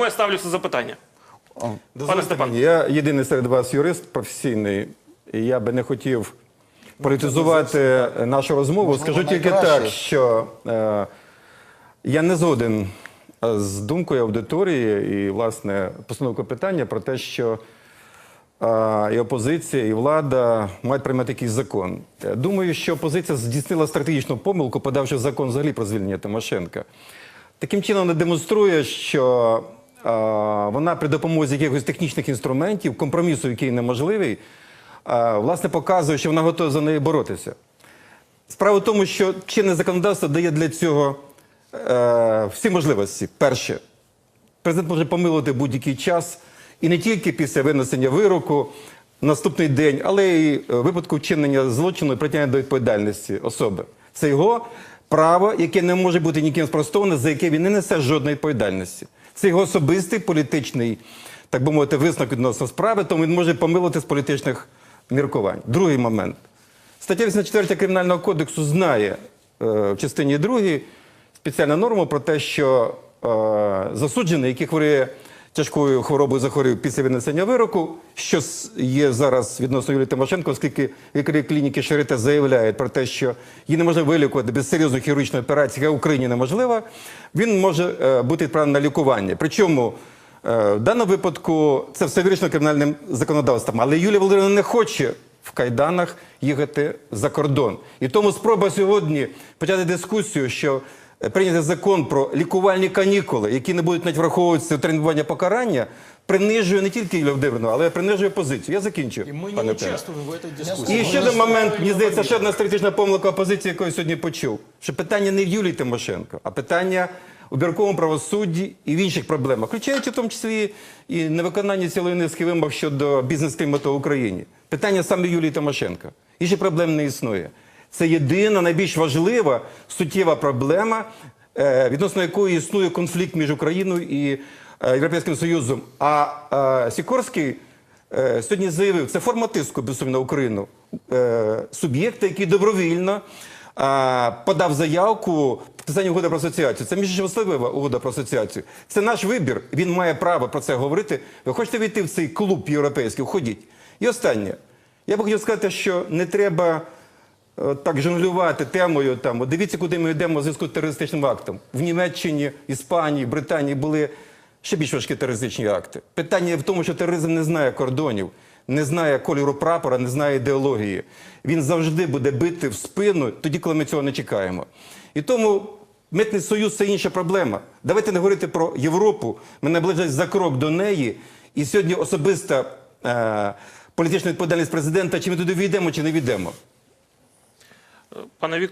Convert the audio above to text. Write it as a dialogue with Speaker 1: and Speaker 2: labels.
Speaker 1: Тому я ставлю це запитання.
Speaker 2: Дозвольте
Speaker 1: Степан.
Speaker 2: Я єдиний серед вас юрист професійний, і я би не хотів політизувати нашу розмову. Скажу тільки так, що е, я не згоден е, з думкою аудиторії і, власне, постановкою питання про те, що е, і опозиція, і влада мають приймати якийсь закон. Думаю, що опозиція здійснила стратегічну помилку, подавши закон взагалі про звільнення Тимошенка. Таким чином вона демонструє, що вона при допомозі якихось технічних інструментів, компромісу, який неможливий, власне показує, що вона готова за неї боротися. Справа в тому, що чинне законодавство дає для цього е, всі можливості. Перше, президент може помилувати будь-який час, і не тільки після винесення вироку наступний день, але й е, випадку вчинення злочину і притягнення до відповідальності особи. Це його право, яке не може бути ніким спростоване, за яке він не несе жодної відповідальності. Це його особистий політичний, так би мовити, висновок відносно справи, тому він може помилити з політичних міркувань. Другий момент. Стаття 84 Кримінального кодексу знає е, в частині 2 спеціальну норму про те, що е, засуджений, який хворіє тяжкою хворобою захворів після винесення вироку, що є зараз відносно Юлії Тимошенко, оскільки лікарі клініки Шарите заявляють про те, що її не можна вилікувати без серйозної хірургічної операції, яка в Україні неможлива, він може е, бути відправлений на лікування. Причому Е, В даному випадку це все вирішено кримінальним законодавством. Але Юлія Володимирівна не хоче в кайданах їхати за кордон. І тому спроба сьогодні почати дискусію, що прийняти закон про лікувальні канікули, які не будуть навіть враховуватися у тренування покарання, принижує не тільки Юлію Володимирівну, але принижує позицію. Я закінчу.
Speaker 3: И мы не
Speaker 2: пане Петре.
Speaker 3: в дискуссии.
Speaker 2: І ще один момент, мені здається, ще одна стратегічна помилка опозиції, яку я сьогодні почув. Що питання не в Юлії Тимошенко, а питання у бірковому правосудді і в інших проблемах, включаючи в тому числі і невиконання цілої низки вимог щодо бізнес-клімату в Україні. Питання саме Юлії Тимошенко. Інших проблем не існує. Це єдина найбільш важлива суттєва проблема, е, відносно якої існує конфлікт між Україною і е, Європейським Союзом. А е, Сікорський сьогодні заявив, це форма тиску безсумнівно на Україну. Суб'єкта, який добровільно подав заявку підписання угоди про асоціацію. Це між іншим важлива угода про асоціацію. Це наш вибір. Він має право про це говорити. Ви хочете війти в цей клуб європейський? Входіть. І останнє. Я би хотів сказати, що не треба так жонглювати темою. Там, дивіться, куди ми йдемо в зв'язку з терористичним актом. В Німеччині, Іспанії, Британії були ще більш важкі терористичні акти. Питання в тому, що тероризм не знає кордонів, не знає кольору прапора, не знає ідеології. Він завжди буде бити в спину тоді, коли ми цього не чекаємо. І тому митний союз це інша проблема. Давайте не говорити про Європу. Ми наближаємося за крок до неї. І сьогодні особиста е, політична відповідальність президента, чи ми туди війдемо, чи не війдемо.
Speaker 1: Пане Вікторе,